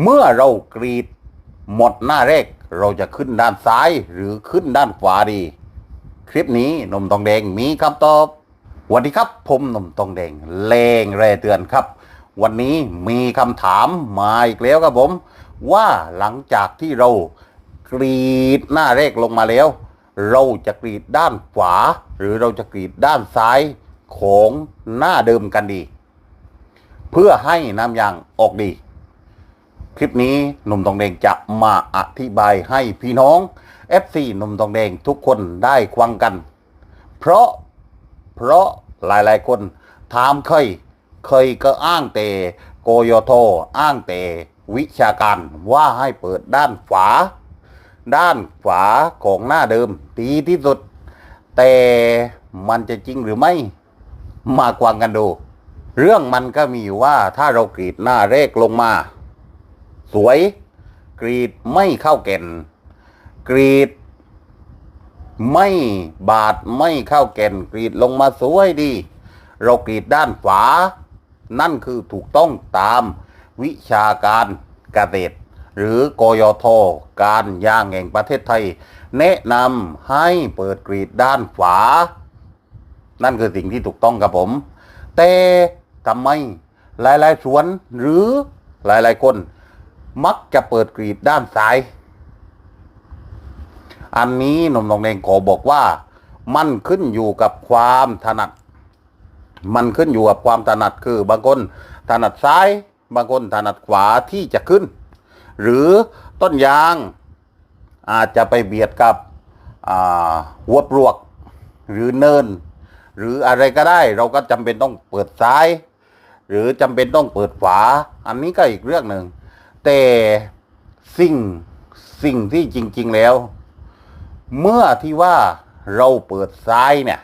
เมื่อเรากรีดหมดหน้าแรก เราจะขึ้นด้านซ้ายหรือขึ้นด้านขวาดี คลิปนี้นมทองแดงมีคำตอบวัสดีครับผมนมทองแดงเลงแรเตือนครับ วันนี้มีคำถามมาอีกแล้วครับผม ว่าหลังจากที่เรากรีดหน้าแรกลงมาแล้ว เราจะกรีดด้านขวา หรือเราจะกรีดด้านซ้ายของหน้าเดิมกันดี เพื่อให้น้ำยางออกดี คลิปนี้หนุ่มทองแดงจะมาอธิบายให้พี่น้อง FC หนุ่มทองแดงทุกคนได้ควังกัน เพราะเพราะหลายๆคนถามเคย เคยก็อ้างแต่โกโยโทอ้างแต่วิชาการว่าให้เปิดด้านขวาด้านขวาของหน้าเดิมดีที่สุด แต่มันจะจริงหรือไม่มากวางกันดู เรื่องมันก็มีว่าถ้าเรากรีดหน้าแรกลงมา สวย กรีดไม่เข้าแก่น กรีด ไม่บาดไม่เข้าแก่น กรีดลงมาสวยดี เรากรีดด้านขวา นั่นคือถูกต้องตามวิชาการเกษตร หรือกยทการยางแห่งประเทศไทย แนะนำให้เปิดกรีดด้านขวา นั่นคือสิ่งที่ถูกต้องครับผม แต่ทำไมหลายๆสวนหรือหลายๆคน มักจะเปิดกรีดด้านซ้าย อันนี้หนุ่มทองแดงขอบอกว่า มันขึ้นอยู่กับความถนัด มันขึ้นอยู่กับความถนัดคือบางคนถนัดซ้าย บางคนถนัดขวาที่จะขึ้น หรือต้นยางอาจจะไปเบียดกับหัวปลวกหรือเนิน หรืออะไรก็ได้ เราก็จำเป็นต้องเปิดซ้าย หรือจำเป็นต้องเปิดขวา อันนี้ก็อีกเรื่องหนึ่ง แต่สิ่งสิ่งที่จริง ๆแล้ว เมื่อที่ว่าเราเปิดซ้ายเนี่ย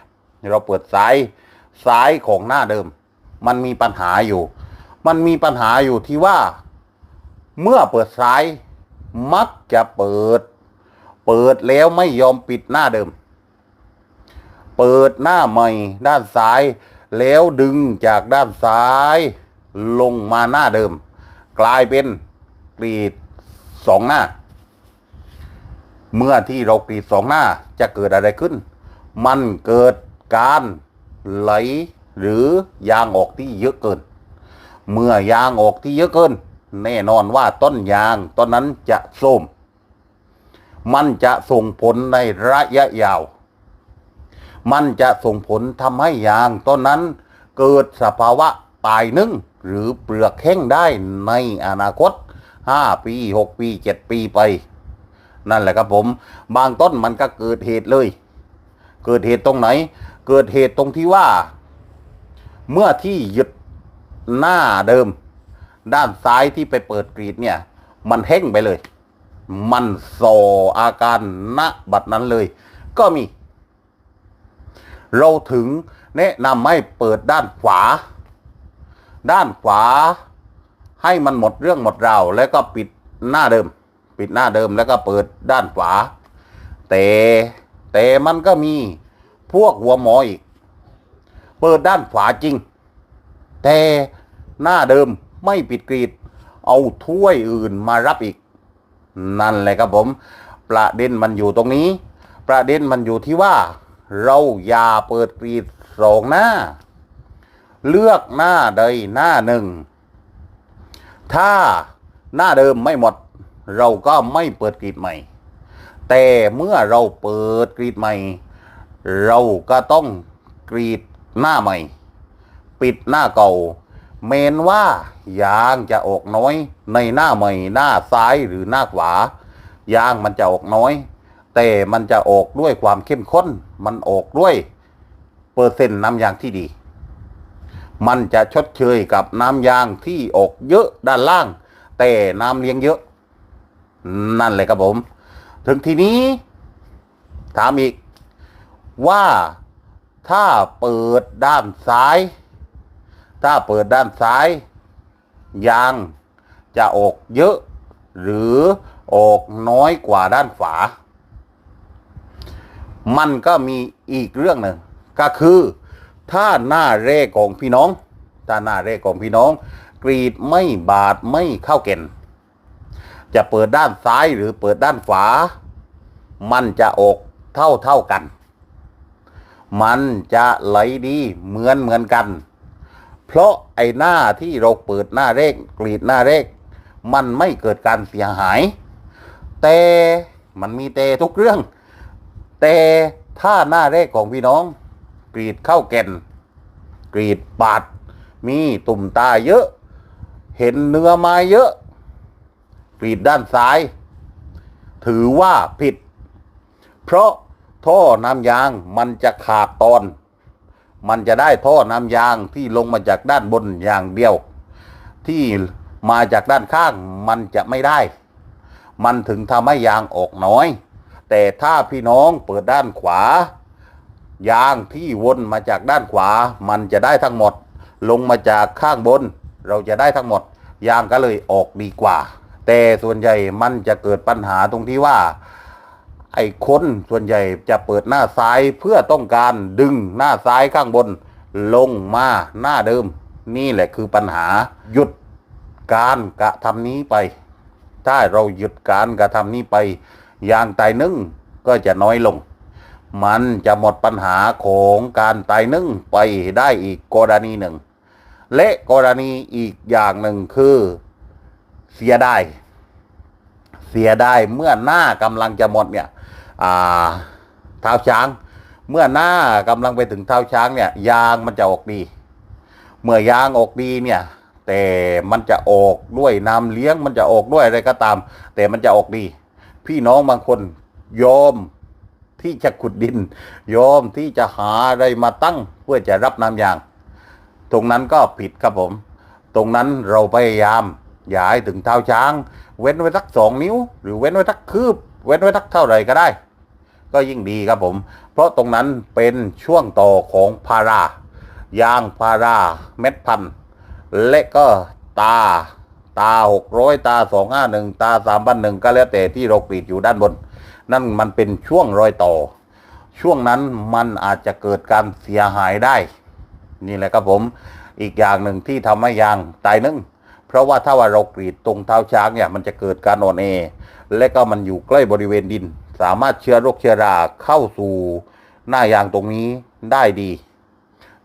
เราเปิดซ้ายซ้ายของหน้าเดิม มันมีปัญหาอยู่ มันมีปัญหาอยู่ที่ว่า เมื่อเปิดซ้ายมักจะเปิด เปิดแล้วไม่ยอมปิดหน้าเดิม เปิดหน้าใหม่ด้านซ้าย แล้วดึงจากด้านซ้าย ลงมาหน้าเดิม กลายเป็น กรีดสองหน้า เมื่อที่เรากรีดสองหน้าจะเกิดอะไรขึ้น มันเกิดการไหลหรือยางออกที่เยอะเกิน เมื่อยางออกที่เยอะเกิน แน่นอนว่าต้นยางต้นนั้นจะโทรมมันจะส่งผลในระยะยาว มันจะส่งผลทำให้ยางต้นนั้นเกิดสภาวะตายนึ่งหรือเปลือกแห้งได้ในอนาคต 5ปี6ปี7ปีไป นั่นแหละครับผม บางต้นมันก็เกิดเหตุเลย เกิดเหตุตรงไหน เกิดเหตุตรงที่ว่า เมื่อที่หยุดหน้าเดิม ด้านซ้ายที่ไปเปิดกรีดเนี่ย มันแห้งไปเลย มันโซอาการณบัดนั้นเลย ก็มี เราถึงแนะนำให้เปิดด้านขวา ด้านขวา ให้มันหมดเรื่องหมดราวแล้วก็ปิดหน้าเดิม ปิดหน้าเดิมแล้วก็เปิดด้านขวา แต่แต่มันก็มีพวกหัวหมออีก เปิดด้านขวาจริง แต่หน้าเดิมไม่ปิดกรีด เอาถ้วยอื่นมารับอีก นั่นแหละครับผม ประเด็นมันอยู่ตรงนี้ ประเด็นมันอยู่ที่ว่า เราอย่าเปิดกรีดสองหน้า เลือกหน้าใดหน้าหนึ่ง ถ้าหน้าเดิมไม่หมด เราก็ไม่เปิดกรีดใหม่ แต่เมื่อเราเปิดกรีดใหม่ เราก็ต้องกรีดหน้าใหม่ ปิดหน้าเก่า เมนว่ายางจะออกน้อย ในหน้าใหม่หน้าซ้ายหรือหน้าขวายางมันจะออกน้อย แต่มันจะออกด้วยความเข้มข้น มันออกด้วย เปอร์เซ็นต์น้ำยางที่ดี มันจะชดเชยกับน้ำยางที่ออกเยอะด้านล่าง แต่น้ำเลี้ยงเยอะ นั่นเลยครับผม ถึงทีนี้ ถามอีก ว่าถ้าเปิดด้านซ้าย ถ้าเปิดด้านซ้าย ยางจะออกเยอะ หรือออกน้อยกว่าด้านขวา มันก็มีอีกเรื่องหนึ่งก็คือ ถ้าหน้าเร่ของพี่น้อง ถ้าหน้าเร่ของพี่น้อง กรีดไม่บาดไม่เข้าเก่นจะเปิดด้านซ้ายหรือเปิดด้านขวา มันจะออกเท่าเท่ากัน มันจะไหลดีเหมือนเหมือนกัน เพราะไอ้หน้าที่เราเปิดหน้าเลขกรีดหน้าเลขมันไม่เกิดการเสียหาย แต่มันมีแต่ทุกเรื่อง แต่ถ้าหน้าเลขของพี่น้อง กรีดเข้าแก่น กรีดปาด มีตุ่มตาเยอะ เห็นเนื้อไม้เยอะ กรีดด้านซ้าย ถือว่าผิด เพราะท่อน้ำยางมันจะขาดตอน มันจะได้ท่อน้ำยางที่ลงมาจากด้านบนอย่างเดียว ที่มาจากด้านข้างมันจะไม่ได้ มันถึงทำให้ยางออกน้อย แต่ถ้าพี่น้องเปิดด้านขวา ยางที่วนมาจากด้านขวา มันจะได้ทั้งหมด ลงมาจากข้างบน เราจะได้ทั้งหมด ยางก็เลยออกดีกว่า แต่ส่วนใหญ่มันจะเกิดปัญหาตรงที่ว่า ไอ้คนส่วนใหญ่จะเปิดหน้าซ้ายเพื่อต้องการดึงหน้าซ้ายข้างบน ลงมาหน้าเดิม นี่แหละคือปัญหาหยุดการกระทำนี้ไป ถ้าเราหยุดการกระทำนี้ไป ยางตายนึ่งก็จะน้อยลง มันจะหมดปัญหาของการตายนึ่งไปได้อีกกรณีหนึ่ง และกรณีอีกอย่างหนึ่งคือเสียได้ เสียได้เมื่อหน้ากำลังจะหมดเนี่ยเท้าช้าง เมื่อหน้ากำลังไปถึงเท้าช้างเนี่ย ยางมันจะออกดี เมื่อยางออกดีเนี่ย แต่มันจะออกด้วยน้ำเลี้ยงมันจะออกด้วยอะไรก็ตาม แต่มันจะออกดี พี่น้องบางคนยอม ที่จะขุดดิน ยอมที่จะหาอะไรมาตั้งเพื่อจะรับน้ำยาง ตรงนั้นก็ผิดครับผม ตรงนั้นเราพยายามอย่าให้ถึงเท้าช้าง เว้นไว้สักสองนิ้ว หรือเว้นไว้สักคืบ เว้นไว้สักเท่าไหร่ก็ได้ ก็ยิ่งดีครับผม เพราะตรงนั้นเป็นช่วงต่อของพารายางพาราเม็ดพันธุ์และก็ตาตาหกร้อยตาสองห้าหนึ่งตาสามพันหนึ่งก็แล้วแต่ที่เรากรีดอยู่ด้านบน นั่นมันเป็นช่วงรอยต่อ ช่วงนั้นมันอาจจะเกิดการเสียหายได้ นี่แหละครับผมอีกอย่างหนึ่งที่ทำให้ยางตายนึ่งเพราะว่าถ้าว่าเรากรีดตรงเท้าช้างเนี่ยมันจะเกิดการอ่อนแอและก็มันอยู่ใกล้บริเวณดิน สามารถเชื้อโรคเชื้อราเข้าสู่หน้ายางตรงนี้ได้ดี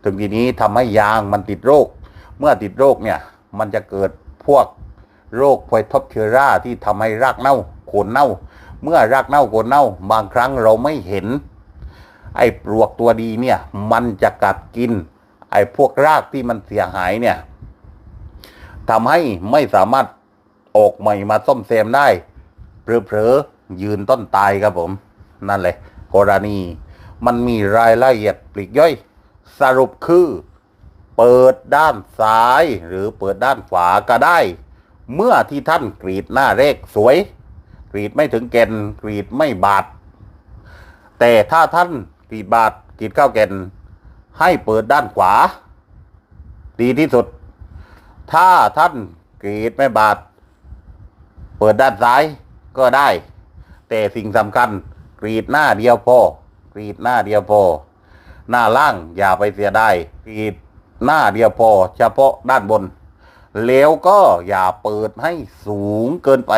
ถึงทีนี้ทำให้ยางมันติดโรค เมื่อติดโรคเนี่ยมันจะเกิดพวกโรคไฟทบเชื้อราที่ทำให้รากเน่าโคนเน่า เมื่อรากเน่าโคนเน่า บางครั้งเราไม่เห็น ไอ้ปลวกตัวดีเนี่ย มันจะกัดกิน ไอ้พวกรากที่มันเสียหายเนี่ยทำให้ไม่สามารถออกใหม่มาซ่อมแซมได้เผลอๆยืนต้นตายครับผม นั่นแหละกรณี มันมีรายละเอียดปลีกย่อย สรุปคือ เปิดด้านซ้าย หรือเปิดด้านขวาก็ได้ เมื่อที่ท่านกรีดหน้าเลขสวย กรีดไม่ถึงแก่นกรีดไม่บาด แต่ถ้าท่านกรีดบาดกรีดเข้าแก่น ให้เปิดด้านขวา ดีที่สุด ถ้าท่านกรีดไม่บาด เปิดด้านซ้ายก็ได้ แต่สิ่งสำคัญกรีดหน้าเดียวพอกรีดหน้าเดียวพอ หน้าล่างอย่าไปเสียได้กรีดหน้าเดียวพอ เฉพาะด้านบน แล้วก็อย่าเปิดให้สูงเกินไป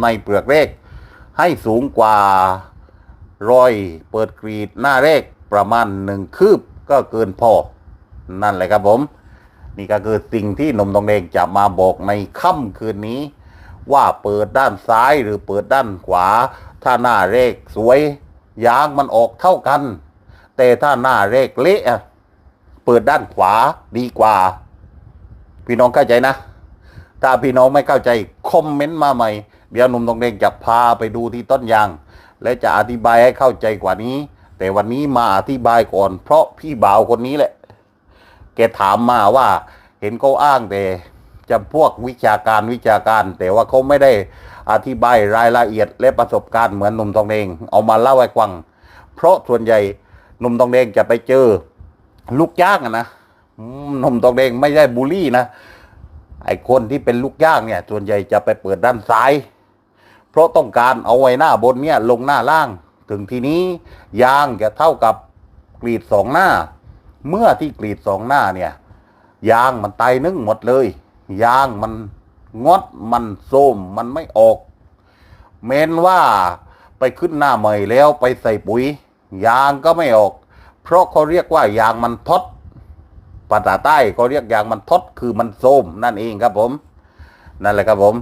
ในเปลือกเลขให้สูงกว่ารอยเปิดกรีดหน้าเลขประมาณหนึ่งคืบก็เกินพอ นั่นแหละครับผม นี่ก็คือสิ่งที่หนมตองแดงจะมาบอกในค่ำคืนนี้ ว่าเปิดด้านซ้ายหรือเปิดด้านขวา ถ้าหน้าเลขสวยยางมันออกเท่ากัน แต่ถ้าหน้าเลขเละเปิดด้านขวาดีกว่า พี่น้องเข้าใจนะ ถ้าพี่น้องไม่เข้าใจคอมเมนต์มาใหม่ เดี๋ยวหนุ่มตองแดงจะพาไปดูที่ต้นยาง และจะอธิบายให้เข้าใจกว่านี้ แต่วันนี้มาอธิบายก่อน เพราะพี่บ่าวคนนี้แหละ แกถามมาว่า เห็นเขาอ้างแต่จะพวกวิชาการวิชาการ แต่ว่าเขาไม่ได้อธิบายรายละเอียดและประสบการณ์เหมือนหนุ่มทองแดงเอามาเล่าให้ฟัง เพราะส่วนใหญ่หนุ่มทองแดงจะไปเจอ ลูกจ้างนะหนุ่มทองแดงไม่ได้บูลลี่นะไอ้คนที่เป็นลูกจ้างเนี่ย ส่วนใหญ่จะไปเปิดด้านซ้าย เพราะต้องการเอาไว้หน้าบนเนี่ยลงหน้าล่าง ถึงทีนี้ยางจะเท่ากับกรีดสองหน้า เมื่อที่กรีดสองหน้าเนี่ยยางมันตายนึ่งหมดเลย ยางมันงดมันโส้มมันไม่ออก เม้นว่าไปขึ้นหน้าใหม่แล้วไปใส่ปุ๋ย ยางก็ไม่ออก เพราะเขาเรียกว่ายางมันทดภาษาใต้เขาเรียกยางมันทดคือมันโส้มนั่นเองครับผม นั่นแหละครับผม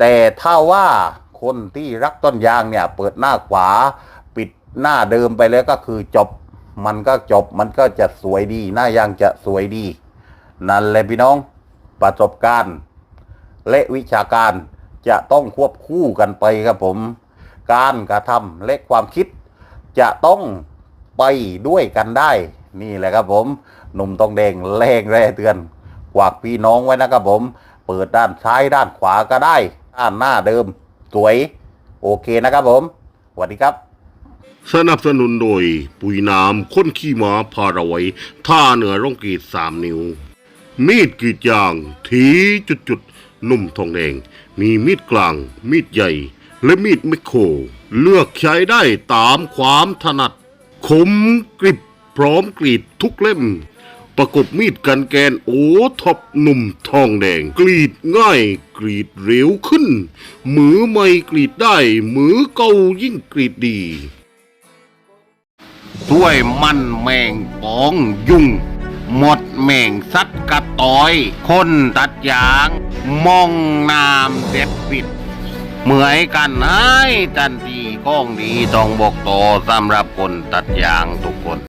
แต่ถ้าว่าคนที่รักต้นยางเนี่ย เปิดหน้าขวา ปิดหน้าเดิมไปแล้วก็คือจบ มันก็จบมันก็จะสวยดี หน้ายางจะสวยดี นั่นแหละพี่น้องประสบการณ์และวิชาการจะต้องควบคู่กันไปครับผม การกระทำและความคิด จะต้องไปด้วยกันได้ นี่แหละครับผมหนุ่มตองแดงแรงแร่เตือนกวากพี่น้องไว้นะครับผม เปิดด้านซ้ายด้านขวาก็ได้ ด้านหน้าเดิม สวย โอเคนะครับผมสวัสดีครับ สนับสนุนโดย ปุ๋ยน้ำข้นขี้หมาพาราไว้ท่าเหนือร่องกรีดสามนิ้ว มีดกรีดยางทีจุดจุดๆนุ่มทองแดง มีมีดกลาง มีดใหญ่ และมีดไมโคร เลือกใช้ได้ตามความถนัดคมกริบพร้อมกรีดทุกเล่ม ประกบมีดกันแกนโอท็อปหนุ่มทองแดง กรีดง่าย กรีดเร็วขึ้น มือไม่กรีดได้ มือเก่ายิ่งกรีดดีถ้วยมันแมงปองยุงหมดแมงสัดกระตอย คนตัดยาง มองนามเด็ดปิด เหมือนกันไอ้ทันทีก้องดีต้องบอกต่อสำหรับคนตัดยางทุกคน